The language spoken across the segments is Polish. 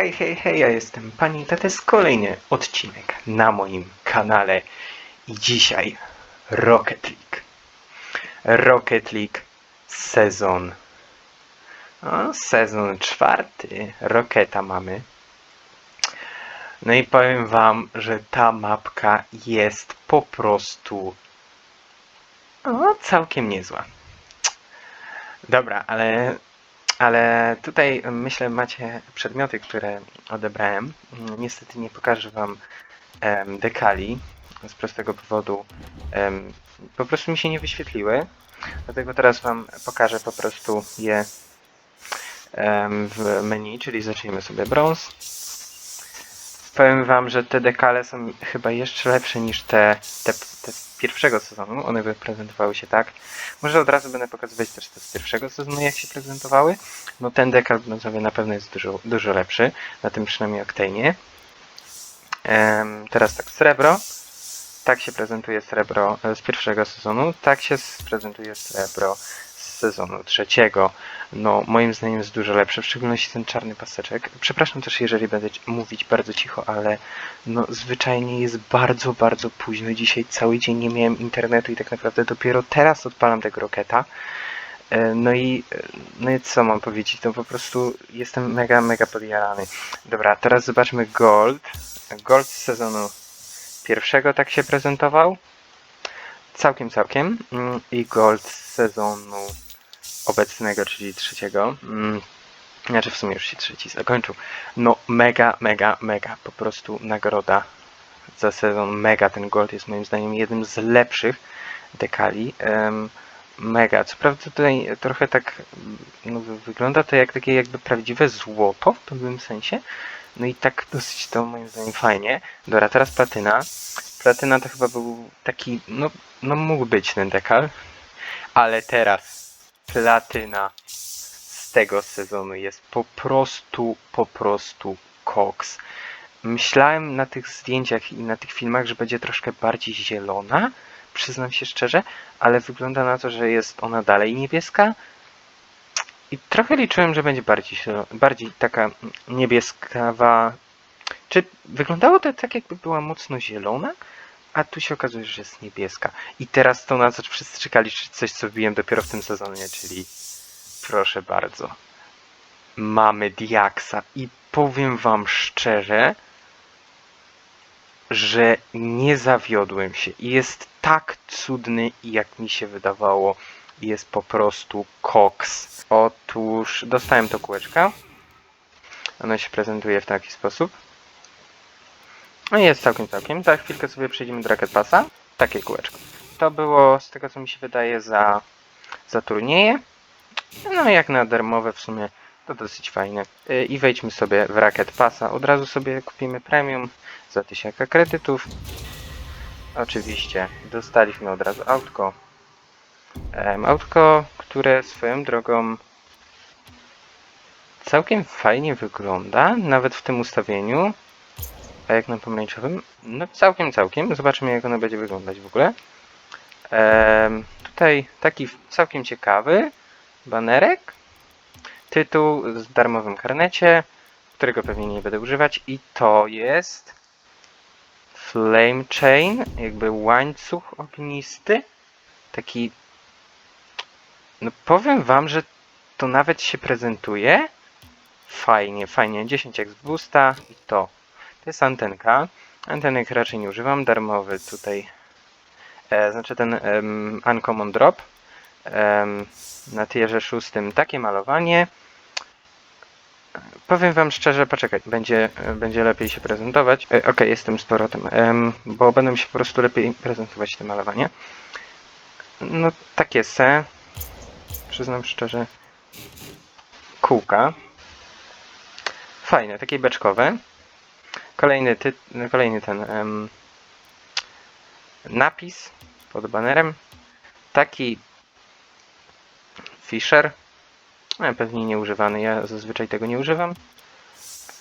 Hej, hej, hej, ja jestem Pani, to jest kolejny odcinek na moim kanale i dzisiaj Rocket League. Rocket League sezon, sezon czwarty, Rocketa mamy. No i powiem Wam, że ta mapka jest po prostu o, całkiem niezła. Dobra, ale ale tutaj myślę macie przedmioty, które odebrałem. Mm, Niestety nie pokażę wam dekali z prostego powodu. po prostu mi się nie wyświetliły. Dlatego teraz wam pokażę po prostu je w menu, czyli zacznijmy sobie brąz. Powiem wam, że te dekale są chyba jeszcze lepsze niż te, te, te z pierwszego sezonu. One by prezentowały się tak. Może od razu będę pokazywać też te z pierwszego sezonu, jak się prezentowały. No ten dekal brązowy na pewno jest dużo, dużo lepszy, na tym przynajmniej Octane. Em, teraz tak, srebro. Tak się prezentuje srebro e, z pierwszego sezonu, tak się prezentuje srebro sezonu trzeciego. No, moim zdaniem jest dużo lepsze, w szczególności ten czarny paseczek. Przepraszam też, jeżeli będę mówić bardzo cicho, ale no, zwyczajnie jest bardzo, bardzo późno. Dzisiaj cały dzień nie miałem internetu i tak naprawdę dopiero teraz odpalam tego roketa. E, No i, e, no i co mam powiedzieć? To po prostu jestem mega, mega podjarany. Dobra, teraz zobaczmy Gold. Gold z sezonu pierwszego tak się prezentował. Całkiem, całkiem. Mm, I Gold z sezonu obecnego, czyli trzeciego. Mm, Znaczy w sumie już się trzeci zakończył. No mega, mega, mega. Po prostu nagroda za sezon. Mega ten Gold jest moim zdaniem jednym z lepszych dekali. Em, mega. Co prawda tutaj trochę tak no, wy- wygląda to jak takie jakby prawdziwe złoto w pewnym sensie. No i tak dosyć to moim zdaniem fajnie. Dobra, teraz platyna. Platyna to chyba był taki, no, no mógł być ten dekal. Ale teraz platyna z tego sezonu jest po prostu, po prostu koks. Myślałem na tych zdjęciach i na tych filmach, że będzie troszkę bardziej zielona, przyznam się szczerze, ale wygląda na to, że jest ona dalej niebieska. I trochę liczyłem, że będzie bardziej, bardziej taka niebieskawa. Czy wyglądało to tak, jakby była mocno zielona? A tu się okazuje, że jest niebieska. I teraz to na co wszyscy czekali, czy coś co wbiłem dopiero w tym sezonie, czyli proszę bardzo. Mamy Diaksa i powiem wam szczerze, że nie zawiodłem się. Jest tak cudny, jak mi się wydawało. Jest po prostu koks. Otóż dostałem to kółeczka. Ono się prezentuje w taki sposób. No jest całkiem, całkiem. Za chwilkę sobie przejdziemy do Rocket Passa. Takie kółeczko. To było, z tego co mi się wydaje, za, za turnieje. No jak na darmowe w sumie to dosyć fajne. Y, I wejdźmy sobie w Rocket Passa. Od razu sobie kupimy premium za 1000 kredytów. Oczywiście dostaliśmy od razu autko. Autko, które swoją drogą całkiem fajnie wygląda, nawet w tym ustawieniu. A jak na pomarańczowym? No całkiem, całkiem. Zobaczymy jak ono będzie wyglądać w ogóle. Tutaj taki całkiem ciekawy banerek. Tytuł z darmowym karnecie, którego pewnie nie będę używać i to jest Flame Chain, jakby łańcuch ognisty. Taki no powiem wam, że to nawet się prezentuje fajnie, fajnie. 10 x boosta i to. To jest antenka. Antenek raczej nie używam, darmowy tutaj. E, znaczy ten em, Uncommon Drop. Em, na tierze szóstym takie malowanie. Powiem wam szczerze, poczekaj, będzie, będzie lepiej się prezentować. E, Okej, jestem z powrotem, em, bo będą się po prostu lepiej prezentować te malowanie. No takie se, przyznam szczerze, kółka. Fajne, takie beczkowe. Kolejny, ty, kolejny ten em, napis pod banerem. Taki Fisher. E, pewnie nieużywany, ja zazwyczaj tego nie używam.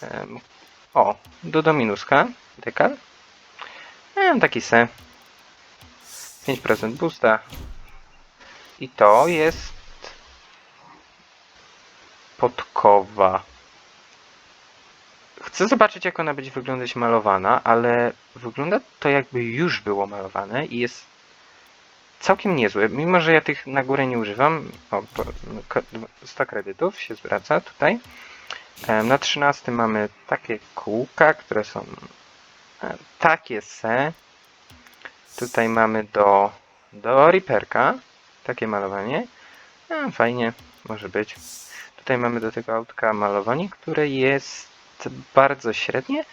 Em, o, do Dominuska, dekal. E, taki se. 5% boosta. I to jest podkowa Chcę zobaczyć, jak ona będzie wyglądać malowana, ale wygląda to jakby już było malowane i jest całkiem niezłe. Mimo, że ja tych na górę nie używam. O, po, ko- 100 kredytów się zwraca tutaj. Na 13 mamy takie kółka, które są e, takie se. Tutaj mamy do, do Reaperka takie malowanie. E, Fajnie, może być. Tutaj mamy do tego autka malowanie, które jest bardzo średnie.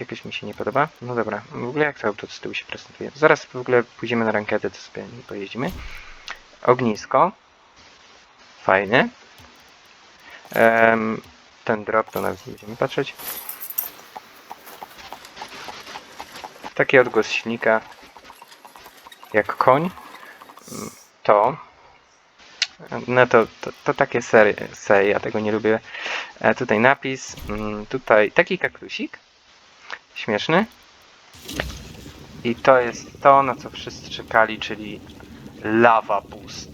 Jakoś mi się nie podoba. No dobra, w ogóle jak to auto z tyłu się prezentuje? Zaraz w ogóle pójdziemy na rankedy, to sobie pojeździmy. Ognisko. Fajne. Ten drop to nawet nie będziemy patrzeć. Taki odgłos silnika. Jak koń. To. No to, to, to takie serie, serie, ja tego nie lubię. Tutaj napis, mm, tutaj taki kaktusik. Śmieszny. I to jest to, na co wszyscy czekali, czyli Lava Boost.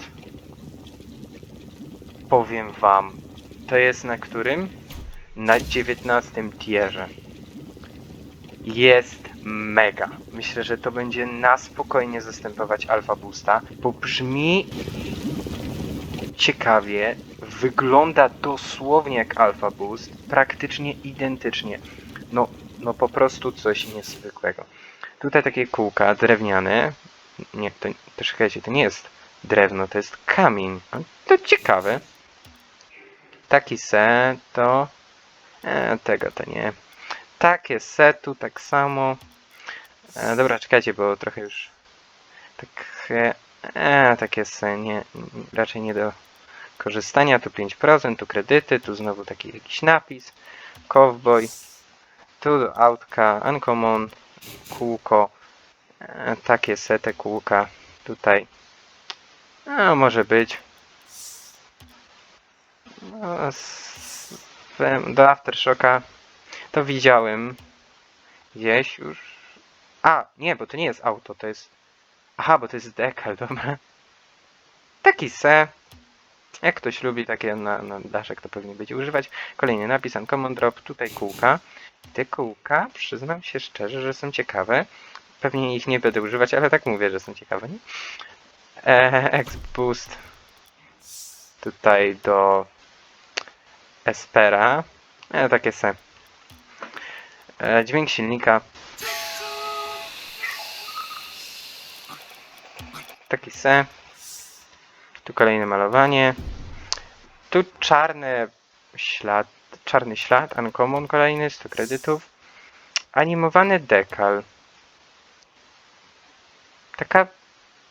Powiem wam, to jest na którym? Na 19 tierze. Jest mega. Myślę, że to będzie na spokojnie zastępować Alpha Boosta, bo brzmi ciekawie, wygląda dosłownie jak Alpha Boost, praktycznie identycznie. No, no po prostu coś niezwykłego. Tutaj takie kółka drewniane. Nie, to, to czekajcie, to nie jest drewno, to jest kamień. A, To ciekawe. Taki se to... E, tego to nie. Takie setu, tak samo. E, dobra, czekajcie, bo trochę już... Tak... E, takie se, nie, raczej nie do korzystania. Tu 5%, tu kredyty, tu znowu taki jakiś napis. Cowboy. Tu autka, uncommon, kółko. E, takie sete kółka tutaj. A, może być. No, z, do Aftershocka to widziałem gdzieś już. A, nie, bo to nie jest auto, to jest... Aha, bo to jest dekal, dobra. Taki se. Jak ktoś lubi takie na, na daszek, to pewnie będzie używać. Kolejny napis, Uncommon Drop, tutaj kółka. Te kółka, przyznam się szczerze, że są ciekawe. Pewnie ich nie będę używać, ale tak mówię, że są ciekawe. Nie? E, X-Boost tutaj do Espera. E, takie se. E, dźwięk silnika. Taki se. Tu kolejne malowanie. Tu czarny ślad, czarny ślad, uncommon kolejny, 100 kredytów. Animowany dekal. Taka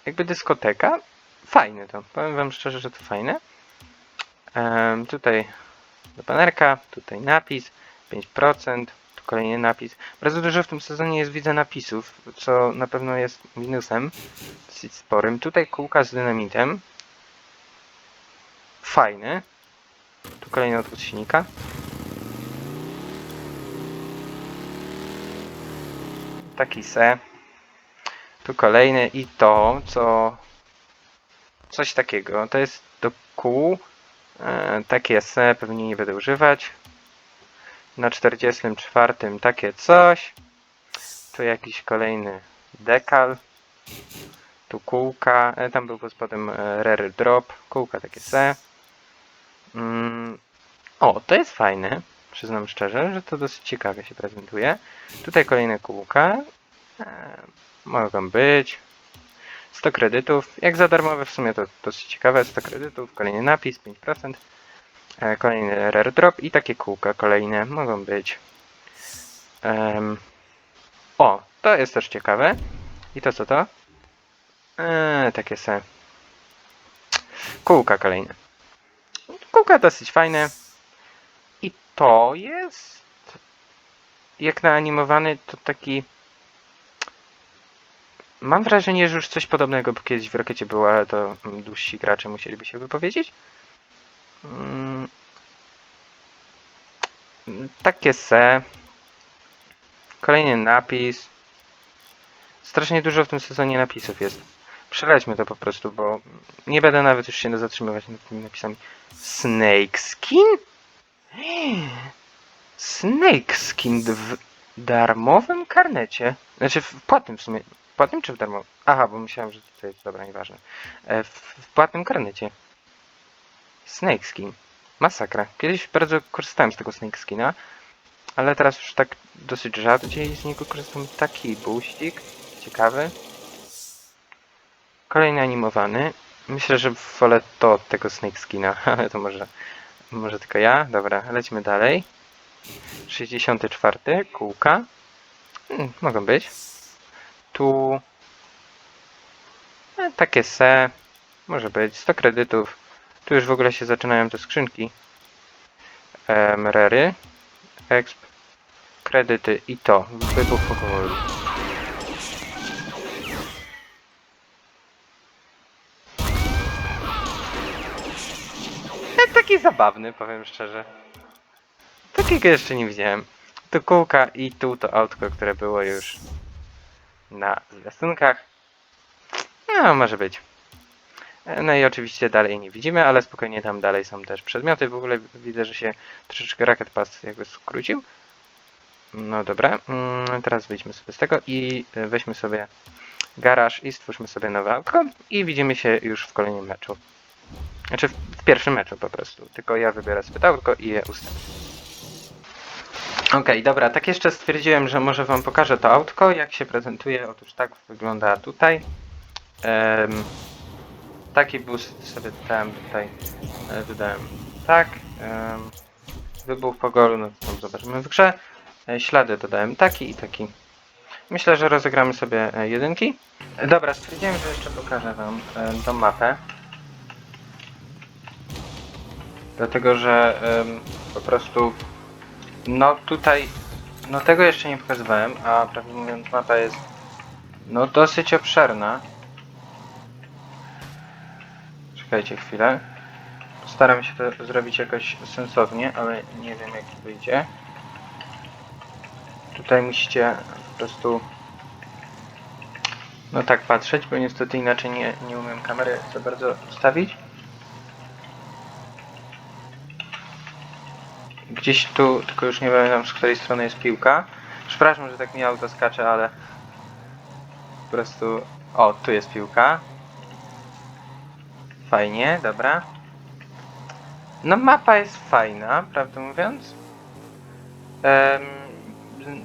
jakby dyskoteka. Fajne to. Powiem wam szczerze, że to fajne. Em, tutaj do banerka, tutaj napis, 5%, tu kolejny napis. Bardzo dużo w tym sezonie jest, widzę, napisów, co na pewno jest minusem dosyć sporym. Tutaj kółka z dynamitem. Fajny. Tu kolejny odwód silnika. Taki se. Tu kolejny i to, co... Coś takiego. To jest do kół. E, takie se pewnie nie będę używać. Na 44 takie coś. Tu jakiś kolejny dekal. Tu kółka. E, tam był pod spodem e, Rare Drop. Kółka takie se. Mm. O, to jest fajne. Przyznam szczerze, że to dosyć ciekawie się prezentuje. Tutaj kolejne kółka. E, mogą być. 100 kredytów. Jak za darmowe w sumie to dosyć ciekawe. 100 kredytów, kolejny napis, 5%. E, kolejny rare drop i takie kółka kolejne mogą być. Em, o, to jest też ciekawe. I to co to? E, takie se. Kółka kolejne. Kółka dosyć fajne. I to jest. Jak na animowany, to taki. Mam wrażenie, że już coś podobnego kiedyś w Rockecie było, ale to dłużsi gracze musieliby się wypowiedzieć. Mm. Takie se. Kolejny napis. Strasznie dużo w tym sezonie napisów jest. Przelećmy to po prostu, bo nie będę nawet już się zatrzymywać nad tymi napisami. Snake skin? Snake Skin w darmowym karnecie. Znaczy w płatnym w sumie. Płatnym czy w darmowym? Aha, bo myślałem, że tutaj jest, dobra, nieważne. E, w, w płatnym karnecie. Snake Skin. Masakra. Kiedyś bardzo korzystałem z tego Snake Skina, ale teraz już tak dosyć rzadziej z niego korzystam. Taki buścik. Ciekawy. Kolejny animowany. Myślę, że wolę to od tego Snake Skina, ale to może, może tylko ja. Dobra, lecimy dalej. 64. Kółka. Hmm, mogą być. Tu e, takie se. Może być. 100 kredytów. Tu już w ogóle się zaczynają te skrzynki. Mrery. Exp. Kredyty i to. Wybuch powoli. E, Taki zabawny, powiem szczerze. Takiego jeszcze nie widziałem. Tu kółka i tu to autko, które było już na zwiastunkach. No, może być. No i oczywiście dalej nie widzimy, ale spokojnie tam dalej są też przedmioty. W ogóle widzę, że się troszeczkę Rocket Pass jakby skrócił. No dobra, mm, teraz wyjdźmy sobie z tego i weźmy sobie garaż i stwórzmy sobie nowe autko i widzimy się już w kolejnym meczu. Znaczy w, pierwszym meczu po prostu. Tylko ja wybiorę sobie to autko i je ustawię. Okej, dobra, tak jeszcze stwierdziłem, że może wam pokażę to autko, jak się prezentuje. Otóż tak wygląda tutaj. Em, taki boost sobie dodałem tutaj. e, Dodałem tak. em, wybuch po golu, no to tam zobaczymy w grze. E, ślady dodałem taki i taki. Myślę, że rozegramy sobie e, jedynki. E, Dobra, stwierdziłem, że jeszcze pokażę wam e, tą mapę. Dlatego, że po prostu no tutaj, no tego jeszcze nie pokazywałem, a prawdę mówiąc mapa jest no dosyć obszerna. Czekajcie chwilę. Staram się to zrobić jakoś sensownie, ale nie wiem jak wyjdzie. Tutaj musicie po prostu no tak patrzeć, bo niestety inaczej nie, nie umiem kamery za bardzo ustawić. Gdzieś tu, tylko już nie pamiętam z której strony jest piłka. Przepraszam, że tak mi auto skacze, ale po prostu... O, tu jest piłka. Fajnie, dobra. No mapa jest fajna, prawdę mówiąc.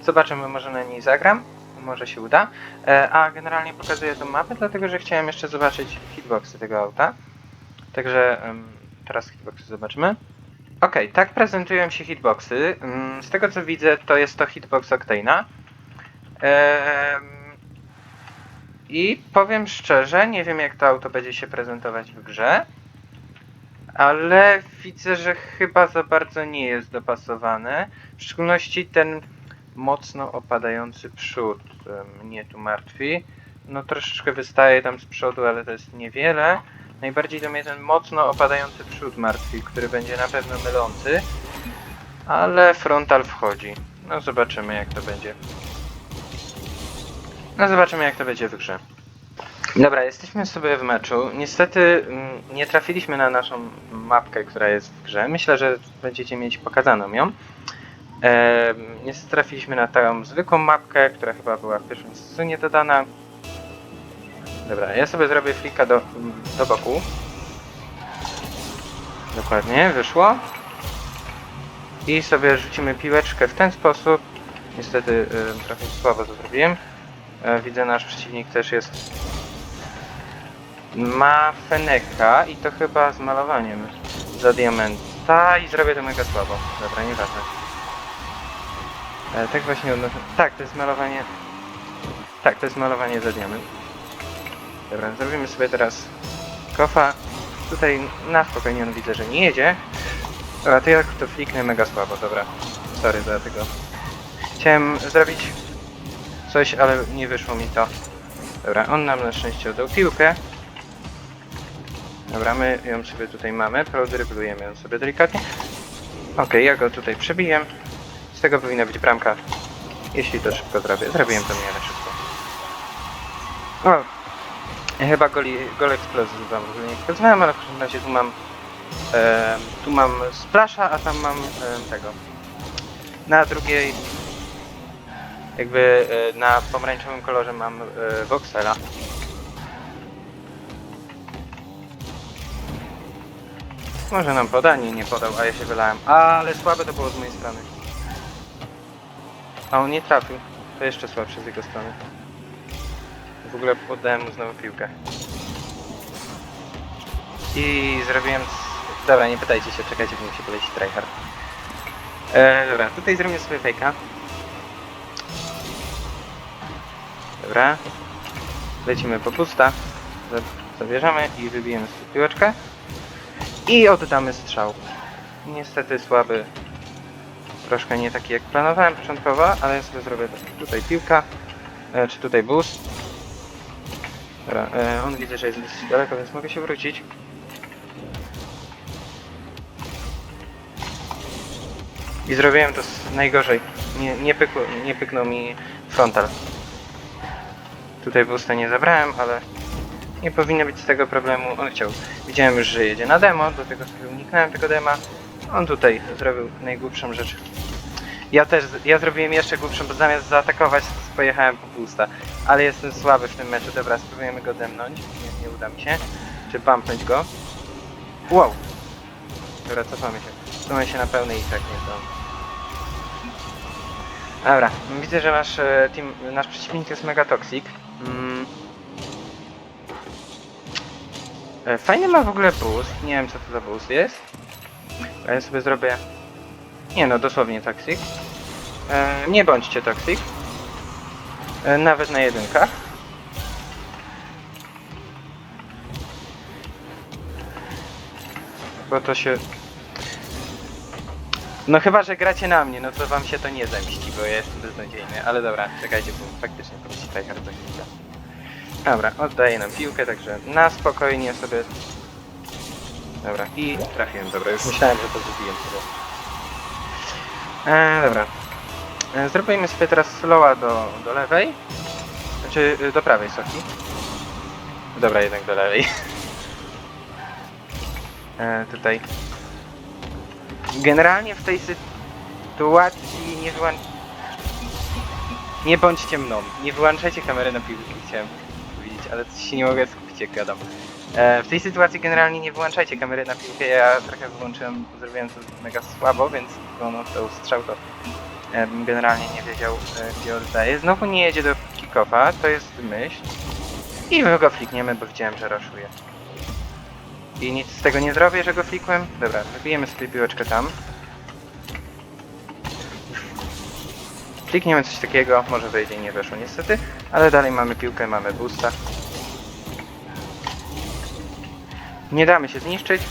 Zobaczymy, może na niej zagram. Może się uda. E, a generalnie pokazuję tą mapę, dlatego że chciałem jeszcze zobaczyć hitboxy tego auta. Także em, teraz hitboxy zobaczymy. Okej, tak prezentują się hitboxy. Mm, Z tego co widzę, to jest to hitbox Octane'a. Ehm, I powiem szczerze, nie wiem jak to auto będzie się prezentować w grze, ale widzę, że chyba za bardzo nie jest dopasowane. W szczególności ten mocno opadający przód em, mnie tu martwi. No troszeczkę wystaje tam z przodu, ale to jest niewiele. Najbardziej to mnie ten mocno opadający przód martwi, który będzie na pewno mylący. Ale frontal wchodzi. No zobaczymy jak to będzie. No zobaczymy jak to będzie w grze. Dobra, jesteśmy sobie w meczu. Niestety mm, nie trafiliśmy na naszą mapkę, która jest w grze. Myślę, że będziecie mieć pokazaną ją. Ehm, niestety trafiliśmy na tą zwykłą mapkę, która chyba była w pierwszym sezonie dodana. Dobra, ja sobie zrobię flika do, do boku. Dokładnie, wyszło. I sobie rzucimy piłeczkę w ten sposób. Niestety y, trochę słabo to zrobiłem. E, widzę nasz przeciwnik też jest... Ma Feneka i to chyba z malowaniem za diamenta i zrobię to mega słabo. Dobra, nieważne. E, tak właśnie odnoszę... Tak, to jest malowanie... Tak, to jest malowanie za diament. Dobra, zrobimy sobie teraz kofa. Tutaj na spokojnie on widzę, że nie jedzie. Dobra, to ja to fliknę mega słabo, dobra. Sorry za tego. Chciałem zrobić coś, ale nie wyszło mi to. Dobra, on nam na szczęście oddał piłkę. Dobra, my ją sobie tutaj mamy, prodryblujemy ją sobie delikatnie. Okej, ja go tutaj przebiję. Z tego powinna być bramka. Jeśli to szybko zrobię. Zrobiłem to miarę szybko. O, Chyba goli, gol eksplozji wam nie pokazywałem, ale w każdym razie tu mam e, tu mam splasha, a tam mam e, tego Na drugiej, jakby e, na pomarańczowym kolorze mam e, Voxela. Może nam poda? Nie, podał, a ja się wylałem. Ale słabe to było z mojej strony. A on nie trafił. To jeszcze słabsze z jego strony. W ogóle oddałem mu znowu piłkę. I zrobiłem... Dobra, nie pytajcie się, czekajcie, bo musi polecić tryhard. E, dobra, tutaj zrobimy sobie fejka. Dobra. Lecimy po pusta. Za- Zabierzemy i wybijemy piłeczkę. I oddamy strzał. Niestety słaby. Troszkę nie taki jak planowałem początkowo, ale ja sobie zrobię tak. Tutaj piłka. E, czy tutaj boost. Dobra, e, on widzę, że jest dosyć daleko, więc mogę się wrócić. I zrobiłem to najgorzej. Nie, nie, pykło, nie pyknął mi frontal. Tutaj boosta nie zabrałem, ale nie powinno być z tego problemu. On chciał. Widziałem już, że jedzie na demo, dlatego sobie uniknąłem tego dema. On tutaj zrobił najgłupszą rzecz. Ja też, ja zrobiłem jeszcze głupszą, bo zamiast zaatakować, pojechałem po boosta. Ale jestem słaby w tym meczu. Dobra, spróbujemy go demnąć. Nie, nie uda mi się. Czy bumpnąć go. Wow. Dobra, cofamy się. Cofamy się na pełnej i tak nie to. Dobra, widzę, że nasz e, team, nasz przeciwnik jest mega toxic. Mm. E, Fajny ma w ogóle boost. Nie wiem co to za boost jest. A ja sobie zrobię. Nie no, dosłownie toxic. E, nie bądźcie toxic. E, nawet na jedynkach. Bo to się no chyba, że gracie na mnie, no to wam się to nie zemści, bo ja jestem beznadziejny. Ale dobra, czekajcie, bo faktycznie poleci tryhard za chwilę. Dobra, oddaję nam piłkę, także na spokojnie sobie... Dobra, i trafiłem, dobra, już myślałem, że to zgubiłem sobie. E, dobra. E, zrobimy sobie teraz slowa do, do lewej. Znaczy, y, do prawej, Sofi. Dobra, jednak do lewej. E, tutaj Generalnie w tej sytuacji nie wyłącz... Nie bądźcie mną. Nie wyłączajcie kamery na piłki, chciałem powiedzieć, ale się nie mogę skupić jak gadam. E, w tej sytuacji generalnie nie wyłączajcie kamery na piłkę. Ja trochę wyłączyłem, zrobiłem to mega słabo, więc on oddał strzał, to e, generalnie nie wiedział e, gdzie oddaje. Znowu nie jedzie do kick-offa, to jest myśl. I my go flikniemy, bo widziałem, że raszuje. I nic z tego nie zrobię, że go flikłem. Dobra, wybijemy sobie piłeczkę tam. Klikniemy coś takiego, może wejdzie nie weszło niestety, ale dalej mamy piłkę, mamy boosta. Nie damy się zniszczyć.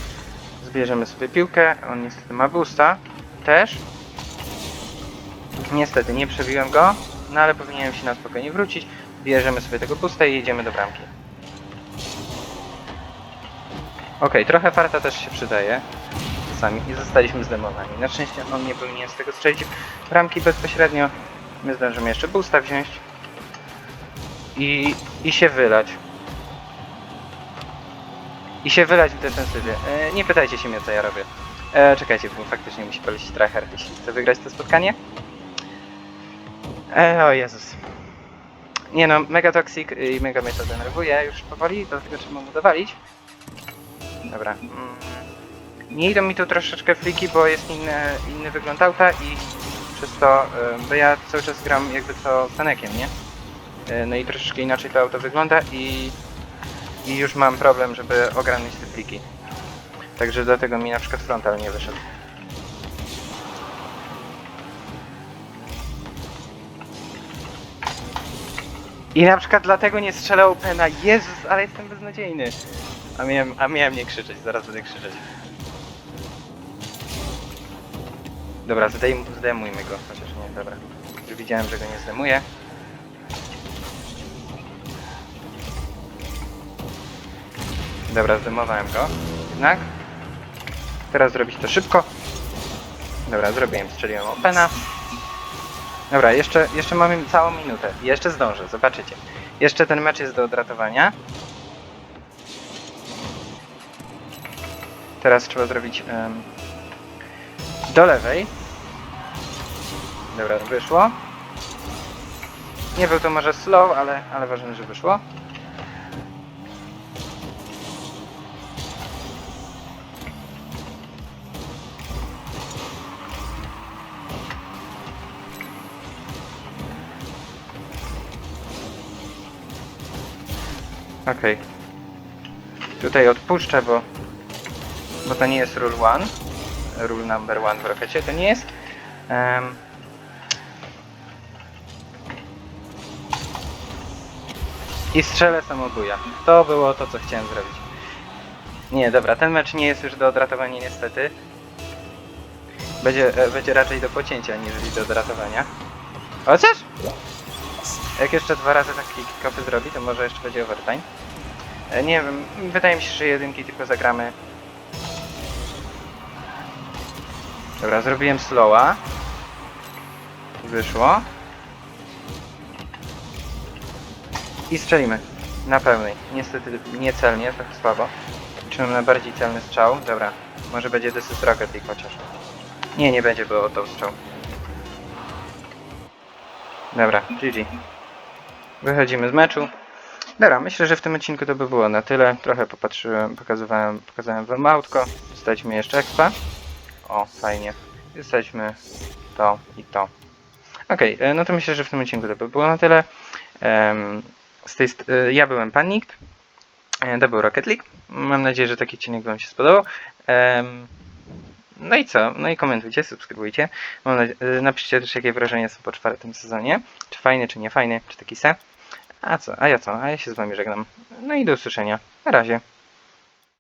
Zbierzemy sobie piłkę, on niestety ma boosta też. Niestety nie przebiłem go, no ale powinienem się na spokojnie wrócić. Bierzemy sobie tego boosta i jedziemy do bramki. Okej, trochę farta też się przydaje. Sami i zostaliśmy zdemowani. Na szczęście on nie powinien z tego strzelić bramki bezpośrednio. My zdążymy jeszcze boosta wziąć. I, I się wylać. I się wylać w defensywie. E, nie pytajcie się mnie co ja robię. E, czekajcie, bo faktycznie musi polecić tryhard, jeśli chce wygrać to spotkanie. E, o Jezus. Nie no, mega toxic i mega mnie to denerwuje już powoli, dlatego trzeba mu dowalić. Dobra. Mm. Nie idą mi tu troszeczkę fliki, bo jest inny, inny wygląd auta i przez to, bo ja cały czas gram jakby co Senekiem, nie? Y, No i troszeczkę inaczej to auto wygląda i, i już mam problem, żeby ogarnąć te fliki. Także dlatego mi na przykład frontal nie wyszedł. I na przykład dlatego nie strzelał Pena. Jezus, ale jestem beznadziejny. A miałem, a miałem nie krzyczeć, zaraz będę krzyczeć. Dobra, zdejm, zdejmujmy go, chociaż nie, dobra. Już widziałem, że go nie zdejmuję. Dobra, zdejmowałem go. Jednak. Teraz zrobić to szybko. Dobra, zrobiłem, strzeliłem opena. Dobra, jeszcze, jeszcze mamy całą minutę. Jeszcze zdążę, zobaczycie. Jeszcze ten mecz jest do odratowania. Teraz trzeba zrobić em, do lewej. Dobra, wyszło. Nie był to może slow, ale, ale ważne, że wyszło. Okej. Tutaj odpuszczę, bo, bo to nie jest rule one. Rule number one w rokecie to nie jest. Em, I strzelę samobuja. To było to, co chciałem zrobić. Nie, dobra, ten mecz nie jest już do odratowania niestety. Będzie, e, będzie raczej do pocięcia, niżeli do odratowania. Chociaż? Jak jeszcze dwa razy takie kickofy zrobi, to może jeszcze będzie overtime. E, Nie wiem, wydaje mi się, że jedynki tylko zagramy. Dobra, zrobiłem slowa. Wyszło. I strzelimy. Na pełnej. Niestety niecelnie, trochę słabo. Liczyłem na bardziej celny strzał. Dobra, może będzie is Rocket League chociaż. Nie, nie będzie było to strzał. Dobra, GG. Wychodzimy z meczu. Dobra, myślę, że w tym odcinku to by było na tyle. Trochę popatrzyłem, pokazywałem, pokazałem wam autko. Dostaliśmy jeszcze expa. O, fajnie. Dostaliśmy to i to. Okej, e, no to myślę, że w tym odcinku to by było na tyle. Z tej e, ja byłem Panikt. E, To był Rocket League. Mam nadzieję, że taki odcinek Wam się spodobał. No i co? No i komentujcie, subskrybujcie. Napiszcie też, jakie wrażenia są po czwartym sezonie. Czy fajny, czy nie fajny, czy taki se. A co? A ja co? A ja się z Wami żegnam. No i do usłyszenia. Na razie.